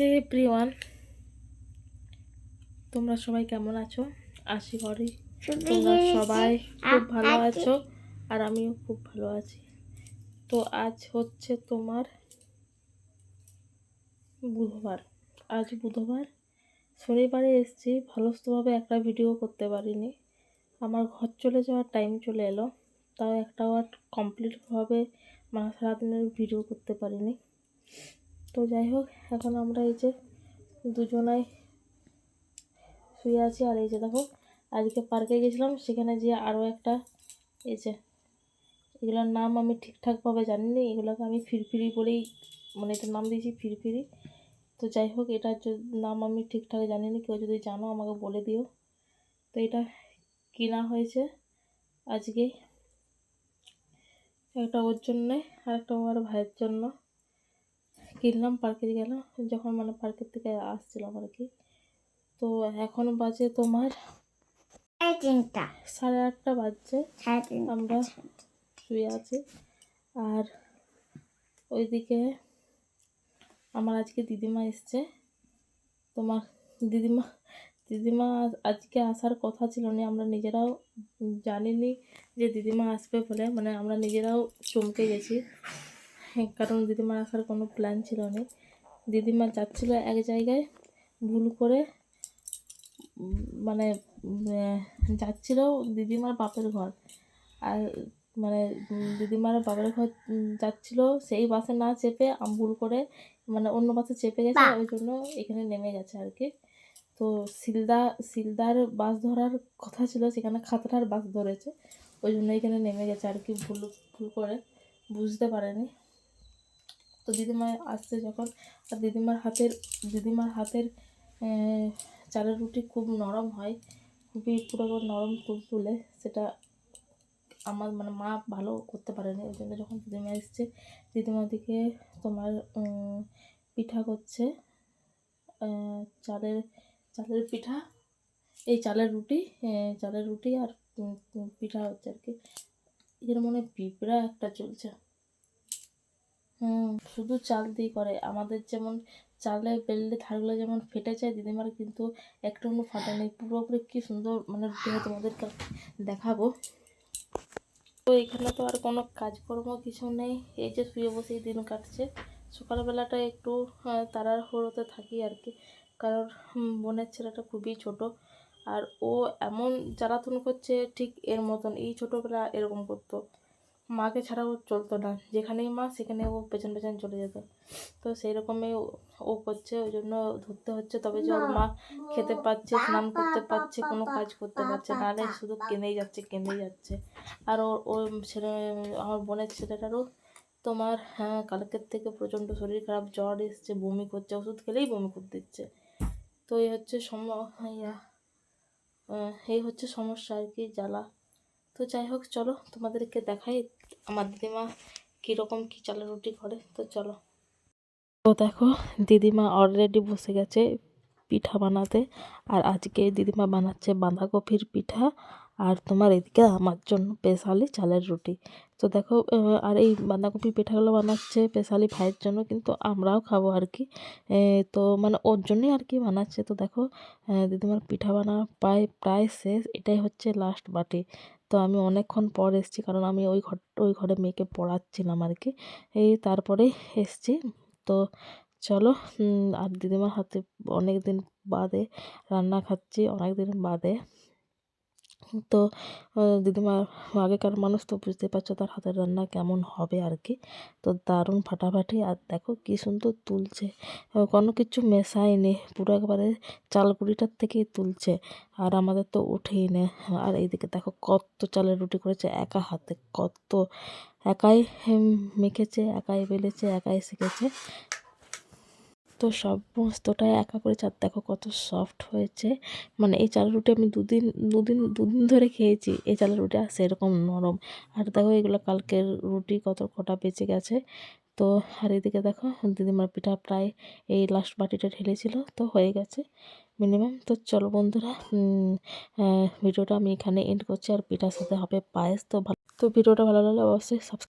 হে প্রিয়ান। তোমরা সবাই কেমন আছো? আশি করি তোমরা সবাই খুব ভালো আছো আর আমিও খুব ভালো আছি। তো আজ হচ্ছে তোমার বুধবার। আজ বুধবার। শনিবারে এসেছি। ভালোভাবে একটা ভিডিও করতে পারিনি। আমার ঘর চলে যাওয়ার টাইম চলে এলো। তাও একটা আর কমপ্লিটভাবে মানে সারাদিনের ভিডিও করতে পারিনি। তো যাই হোক, এখন আমরা এই যে দুজনাই শুয়ে আছি আর এই যে দেখো, আজকে পার্কে গেছিলাম, সেখানে যে আরও একটা এই যে, এগুলোর নাম আমি ঠিকঠাকভাবে জানি না এগুলোকে আমি ফিরফিরি বলেই মানে এটার নাম দিয়েছি, ফিরফিরি। তো যাই হোক, এটার নাম আমি ঠিকঠাক জানি না কেউ যদি জানো আমাকে বলে দিও। তো এটা কেনা হয়েছে আজকে, একটা ওর জন্যে আর একটা আমার ভাইয়ের জন্য। কিনলাম পার্কে গেলাম যখন মানে পার্কের থেকে আসছিলাম আর কি তো এখন বাজে তোমার? সাড়ে তিনটা। সাড়ে আটটা বাজছে। আমরা শুয়ে আছি। আর ওইদিকে আমার আজকে দিদিমা এসছে। তোমার দিদিমা দিদিমা আজকে আসার কথা ছিল না আমরা নিজেরাও জানিনি যে দিদিমা আসবে বলে মানে আমরা নিজেরাও চমকে গেছি। কারণ দিদিমার আসার কোনো প্ল্যান ছিল না। দিদিমা যাচ্ছিল এক জায়গায় ভুল করে মানে যাচ্ছিল দিদিমার বাপের ঘর। আর মানে দিদিমার বাপের ঘর যাচ্ছিল সেই বাসে না চেপে আম ভুল করে মানে অন্য বাসে চেপে গেছে ওই জন্য এখানে নেমে গেছে আর কি। তো শিলদা শিলদার বাস ধরার কথা ছিল সেখানে খাতড়ার বাস ধরেছে ওই জন্য এখানে নেমে গেছে আর কি ভুল ভুল করে বুঝতে পারেনি। তো দিদিমা আসছে যখন। আর দিদিমার হাতের দিদিমার হাতের চালের রুটি খুব নরম হয়। খুবই পুরো নরম তুলতুলে সেটা আমার মানে মা ভালো করতে পারেনি। ওই জন্য যখন দিদিমা এসছে দিদিমা দিকে তোমার পিঠা করছে। চালের চালের পিঠা, এই চালের রুটি চালের রুটি আর পিঠা হচ্ছে আর কি। এর মনে পিঁপড়া একটা চলছে। হুম শুধু চাল দিয়ে করে। আমাদের যেমন চালে বেললে ধারগুলো যেমন ফেটে যায় দিদিমার কিন্তু একটু ফাটা নেই। পুরোপুরি কি সুন্দর মানে রুটি তোমাদেরকে দেখাবো। তো এখানে তো আর কোনো কাজকর্ম কিছু নেই। এই যে শুয়ে বসেই দিন কাটছে। সকালবেলাটা একটু আহ, তাড়াহুড়োতে থাকি আর কি। কারণ বোনের ছেলেটা খুবই ছোট। আর ও এমন জ্বালাতন করছে ঠিক এর মতন। এই ছোটোবেলা এরকম করতো। মাকে ছাড়া ও চলতো না। যেখানেই মা সেখানে ও পেছন পেছন চলে যেত। তো সেই রকমই ও- করছে, ওই জন্য ধরতে হচ্ছে। তবে যে ওর মা খেতে পাচ্ছে, স্নান করতে পারছে কোনো কাজ করতে পারছে নাহলে শুধু কেঁদেই যাচ্ছে কেঁদেই যাচ্ছে। আর ওর ওর ছেলে, আমার বোনের ছেলেটারও তোমার হ্যাঁ কালকের থেকে প্রচণ্ড শরীর খারাপ, জ্বর এসছে, বমি করছে, ওষুধ খেলেই বমি করে দিচ্ছে। তো এই হচ্ছে সম এই হচ্ছে সমস্যা আর কি, জ্বালা। তো যাই হোক, চলো তোমাদেরকে দেখাই আমার দিদিমা কীরকম কী চালের রুটি করে। তো চলো। তো দেখো, দিদিমা অলরেডি বসে গেছে পিঠা বানাতে আর আজকে দিদিমা বানাচ্ছে বাঁধাকপির পিঠা আর তোমার এদিকে আমার জন্য স্পেশালি চালের রুটি। তো দেখো আর এই বাঁধাকপির পিঠাগুলো বানাচ্ছে স্পেশালি ভাইয়ের জন্য, কিন্তু আমরাও খাব আর কি। তো মানে ওর জন্যই আর কি বানাচ্ছে। তো দেখো দিদিমার পিঠা বানা প্রায় প্রায় শেষ। এটাই হচ্ছে লাস্ট বাটি। তো আমি অনেকক্ষণ পর এসেছি কারণ আমি ওই ঘর, ওই ঘরে মেয়েকে পড়াচ্ছিলাম আর কি। এই তারপরে এসছি। তো চলো আর দিদিমার হাতে অনেক দিন বাদে রান্না খাচ্ছি অনেক দিন বাদে। তো দিদিমা, আগেকার মানুষ তো বুঝতে পারছ তার হাতের রান্না কেমন হবে আর কি। তো দারুণ ফাটাফাটি। আর দেখো কি সুন্দর তুলছে। কোনো কিছু মেশায়নি। পুরো একবারে চাল গুঁড়িটার থেকেই তুলছে। আর আমাদের তো উঠেই না আর এইদিকে দেখো কত চালের রুটি করেছে একা হাতে। কত। একাই মেখেছে, একাই বেলেছে, একাই শিখেছে। তো সমস্তটাই একা করে আর দেখো কত সফট হয়েছে। মানে এই চালের রুটি আমি দুদিন দুদিন দুদিন ধরে খেয়েছি, এই চালের রুটি আর সেরকম নরম। আর দেখো এগুলো কালকের রুটি কত কটা বেঁচে গেছে। তো আর এদিকে দেখো, দিদিমার পিঠা প্রায় এই লাস্ট বাটিটা ঢেলেছিল, তো হয়ে গেছে মিনিমাম তো চলো বন্ধুরা ভিডিওটা আমি এখানে এন্ড করছি, আর পিঠার সাথে হবে পায়েস, তো ভালো তো ভিডিওটা ভালো লাগলে অবশ্যই সাবস্ক্রাইব